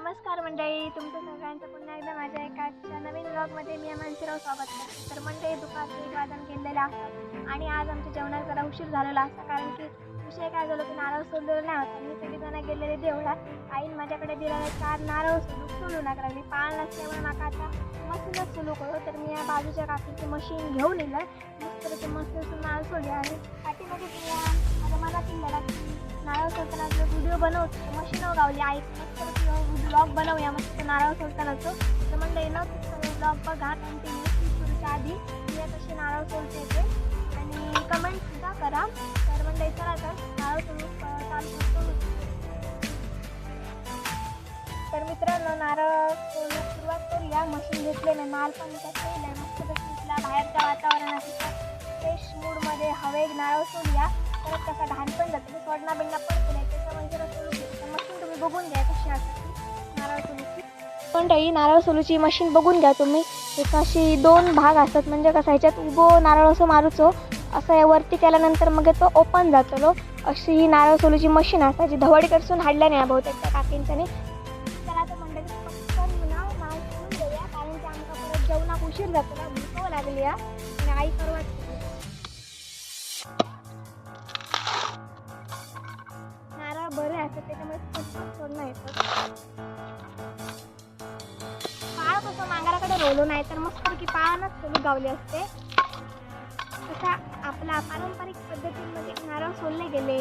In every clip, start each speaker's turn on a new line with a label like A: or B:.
A: नमस्कार मंडळी तुमचं सगळ्यांचं पुन्हा एकदा माझ्या एका नवीन ब्लॉगमध्ये मी मानसीराव स्वागत करते. तर मंडळी दुपारचे एक वादन केलेलं असतात आणि आज आमच्या जेवणात जरा उशीर झालेला असता कारण की विषय काय झालं की नारळ सोडलेलं नाही होता. मी सगळीजणं गेलेले देवळात. आईन माझ्याकडे दिलेलं चार नारळ सोडून सोडू नका लागली. पाळ नसल्यामुळे माका आता मशीनच सुरू करू तर मी या बाजूच्या काकीची मशीन घेऊन येलं मस्त ते मस्त नारळ सोडले आणि पाठीमध्ये मी माझ्या मनात येईल नारळ सोडताना व्हिडिओ बनवतो मशीन गावली. आई मस्त ब्लॉग बनवूया. मस्त नारळ सोलतानाचं. तर म्हणलं येणं ब्लॉग बघा. कंटिन्यू सुरूच्या आधी मी तसे नारळ सोलते ते. आणि कमेंट सुद्धा करा. तर म्हणलं चला तर नारळ सोलून चालू तर मित्रांनो नारळ सोडण्यास सुरुवात करूया. मशीन घेतलेलं माल पण कसं आहे. मस्त तिथला बाहेरच्या वातावरणात फ्रेश मूडमध्ये हवे नारळ सोडूया परत त्याचा घाण पण जातो. सोडणा बिडणा पडतो नाही. त्याच्यामुळे म्हणजे सोडू मशीन तुम्ही बघून घ्या कशी असते. सोलूची पण ही नारळ सोलूची मशीन बघून घ्या तुम्ही. एक अशी दोन भाग असतात. म्हणजे कसं ह्याच्यात उभं नारळ हो. असं मारूचो असं हे वरती केल्यानंतर मग तो ओपन जातलो अशी ही नारळ सोलूची मशीन असतात जी धवडीकडसून हाडल्या नाही बहुतेक त्या काकींच्याने. तर म्हणलं मंडळी पटकन नाव नाव देऊया कारण की आमका परत जेवणाक उशीर जातो ना भूक लागली या. आणि आई परवा नारळ बरे असतात त्याच्यामुळे पटकन सोडणं येतं मांगाराकडे नाही तर मस्तपैकी की पाळानच सोलू गावले असते. तसा आपला पारंपरिक पद्धतीमध्ये नारळ सोलले गेले.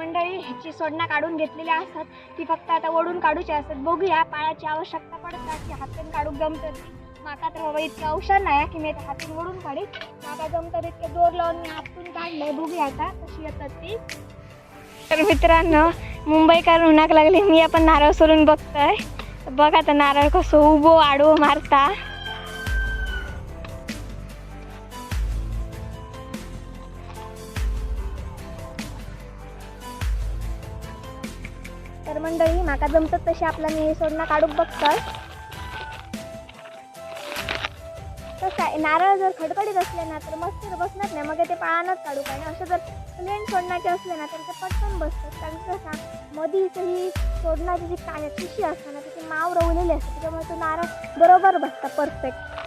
A: मंडळी ह्याची सोडणा काढून घेतलेली असतात. ती फक्त आता ओढून काढूची असतात. बघूया पाळाची आवश्यकता पडतात की हातून काढूक जमतात माका तर बाबा इतकं औषध नाही की मी हातून ओढून काढीन माका जमतात इतकं दोर लावून मी हातून काढलंय. बघूया आता कशी येतात ती. तर मित्रांनो मुंबईकर उन्हाक लागली? मी आपण नारळ सोडून बघतोय. बघ आता नारळ कसं उभो आडवो मारता. तर मंडळी माका जमतात तशी आपला मी हे सोडणं काढूक बघतोय. कसं नारळ जर खडखडीत असले ना तर मस्त बसणार नाही. मग ते पाळानच काढू आणि असं जर प्लेन सोडण्याचे असले ना तर ते पटकन बसतात. कारण की कसं मधीच ही सोडण्याची जी काय पिशी असते ना त्याची माव रवलेली असते. त्याच्यामुळे तो नारळ बरोबर बसता परफेक्ट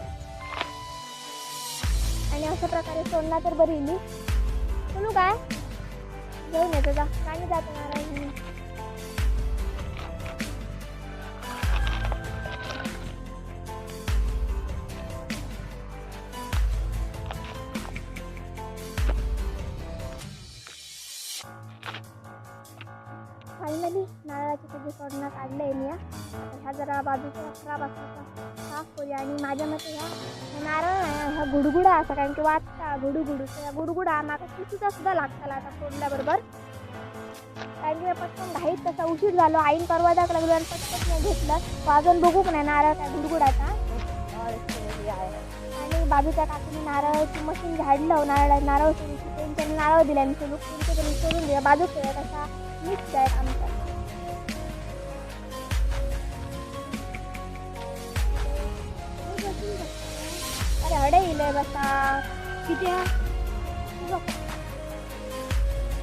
A: आणि अशा प्रकारे सोडणं तर बरी इली. बोलू काय? घेऊन येतो जा काय जातो नारळ फायनली नारळाची सगळी सोडणं काढलं आहे मी ह्या जरा बाजूचा खराब असतात साफ करूया आणि माझ्या मते ह्या नारळ नाही ह्या गुडगुडा असा कारण की वाचता गुडुगुडू तर ह्या गुडगुडा माका किसूचा सुद्धा लागताला आता सोडल्याबरोबर कारण की पटकन घाईत तसा उशीर झालो आईन परवा दाख लागलो आणि पटकन नाही घेतलं. वाजून बघूक नाही नारळ काय गुडगुडाचा. मग बाबीच्या काकीने नारळाची मशीन झाडलं नारळ नारळ सोडूची त्यांच्याने नारळ दिले. मी सोडून त्यांच्या त्यांनी सोडून दिला. बाजू खेळत असा मिक्स आहे आमचा. अरे हडे इले बसा. किती हा?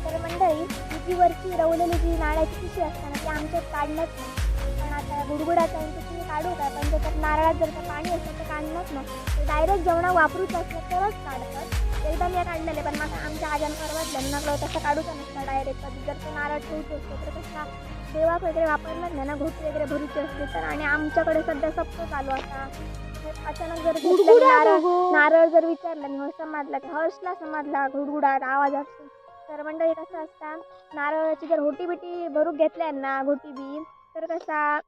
A: तर मंडळी ही वरची रवलेली जी नाळ्याची पिशी असताना ती आमच्यात काढणंच गुडगुडाचा आहे तुम्ही काढू काय पण त्याच्यात नारळात जर का पाणी असेल तर काढणंच नाही ते डायरेक्ट जेवणा वापरूच असलं तरच काढतात. एकदा मी काढलेले पण मला आमच्या आजान परवडलं नकलं तसं काढूचं नसतं डायरेक्ट कधी जर ते नारळ ठेवतो असतो तर कसा देवाक वगैरे वापरलाच नाही ना. घोटी वगैरे भरूची असते तर. आणि आमच्याकडे सध्या सप्त चालू तर अचानक जर नारळ नारळ जर विचारलं हो समाजला की? हर्षला समाजला घुडघुडाट आवाज असतो. तर मंडळी कसं असतं? नारळाची जर होटी बिटी भरून घेतल्या ना घोटी बी तर कसा?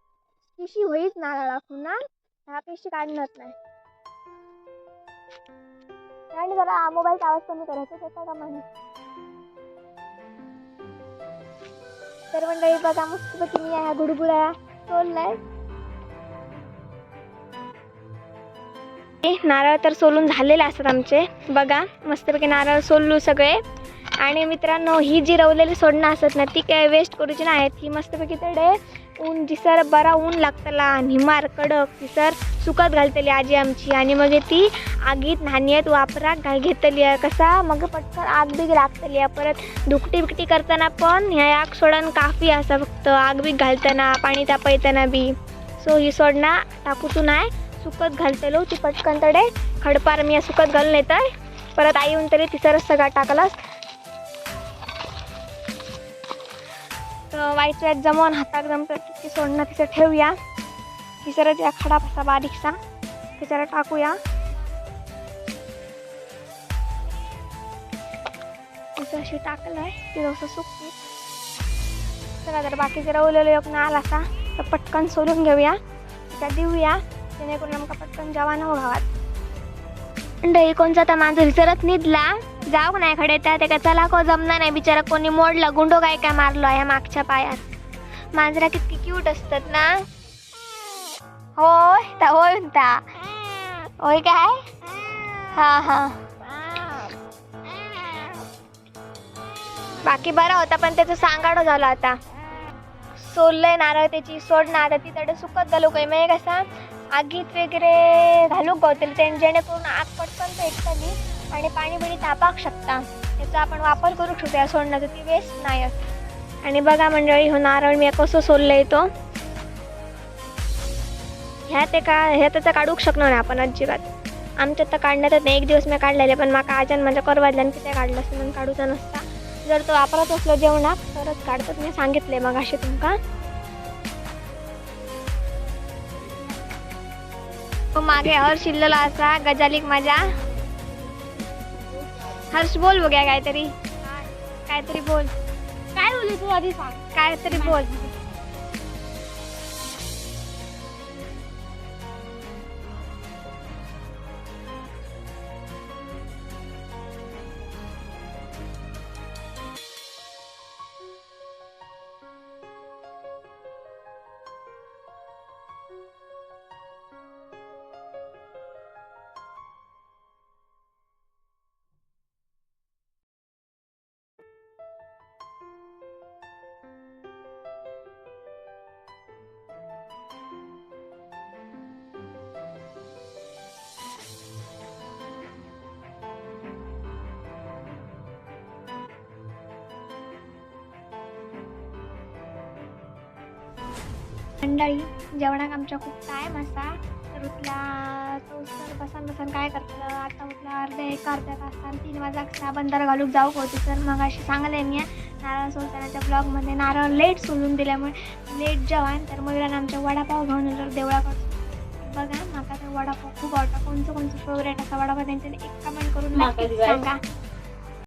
A: पिशी होईच नारळा पुन्हा. ह्या पिशी काढणार नाही. आणि जरा मोबाईलचा आवाज कमी करायचा त्याचा का म्हणे तर मंडळी बघा मस्तपैकी मी ह्या गुडगुड्या सोललाय नारळ तर सोलून झालेले असतात आमचे. बघा मस्तपैकी नारळ सोलू सगळे. आणि मित्रांनो ही जी रवलेली सोडणं असत ना ती काय वेस्ट करूची नाही ही मस्तपैकी तडे ऊन जिसर बरा ऊन लागतला निमार कडक तिसर सुकत घालतली आजी आमची. आणि मग ती आगीत न्हाणयेत वापराक घाल घेतली कसा? मग पटकन आग बीग लागतली परत दुकटी बिकटी करताना पण ह्या आग सोडण काफी असा फक्त. आग बीग घालताना पाणी तापयताना बी. सो ही सोडणा टाकूतू आहे सुकत घालतलो ती पटकन तडे खडपार मी सुकत घालून येत परत आई येऊन तरी तिसरच सगळा टाकलास. तर वाईट वाईट जमवून हातात जमतं तिथे सोडणं तिचं ठेवूया. तिसरं त्या खडा असा बारीकसा त्याच्याला टाकूया. तिथं अशी टाकलंय तिथं असं सुकते. चला तर जर रवलेलं एक आला असा तर पटकन सोलून घेऊया. त्या देऊया जेणेकरून आमका पटकन जेवण हो गावात डही कोणचा तर मांजर विसरत निदला जाऊ नाही खडे त्या त्या चला को जमणार नाही. बिचारा कोणी मोडला गुंडो काय काय मारलो ह्या मागच्या पायात. मांजरा किती क्यूट असतात ना. होय ता होय म्हणता. होय काय? हा हा. बाकी बरा होता पण त्याचं सांगाडो झालं आता. सोललंय नारळ त्याची सोड ना आता. ती तडे सुकत घालू काही म्हणजे कसा आगीत वगैरे घालूक गावतील ते जेणेकरून आग पटकन पेटतली आणि पाणी बिणी तापाक शकता. त्याचा आपण वापर करू शकतो या सोडण्याचा. ती वेस्ट नाही असत आणि बघा मंडळी हो नारळ मी कसं सोडलं तो. ह्या ते का ह्या त्याचा काढूक शकणार नाही आपण अजिबात. आमच्यात तर काढण्यात नाही. एक दिवस मी काढलेले पण माका आजन म्हणजे माझ्या करवादल्यान किती काढलं असतं म्हणून काढूचा नसता. जर तो वापरत असलो जेवणात तरच काढतात. मी सांगितले मग असे तुमका. मागे हर्ष शिल्लला असा गजालिक माझ्या. हर्ष बोल बघ्या काहीतरी. काहीतरी बोल.
B: काय बोलली तू आधी सांग.
A: काहीतरी बोल. मंडळी जेवणाक आमच्या खूप टाईम असा. तर उठला तो सर बसान बसान काय करतलं आता उठला अर्ध्या एक अर्ध्या तासान तीन वाजाक बंदर घालूक जाऊक होती. तर मग अशी सांगले मी नारळ सोलतानाच्या ब्लॉगमध्ये नारळ लेट सोलून दिल्यामुळे लेट जेवण. तर मग आमच्या वडापाव घेऊन येलो देवळाकडून बघा माका तर वडापाव खूप आवडता कोणचं कोणचं फेवरेट असा वडापाव त्यांच्याने एक कमेंट करून. सांगा.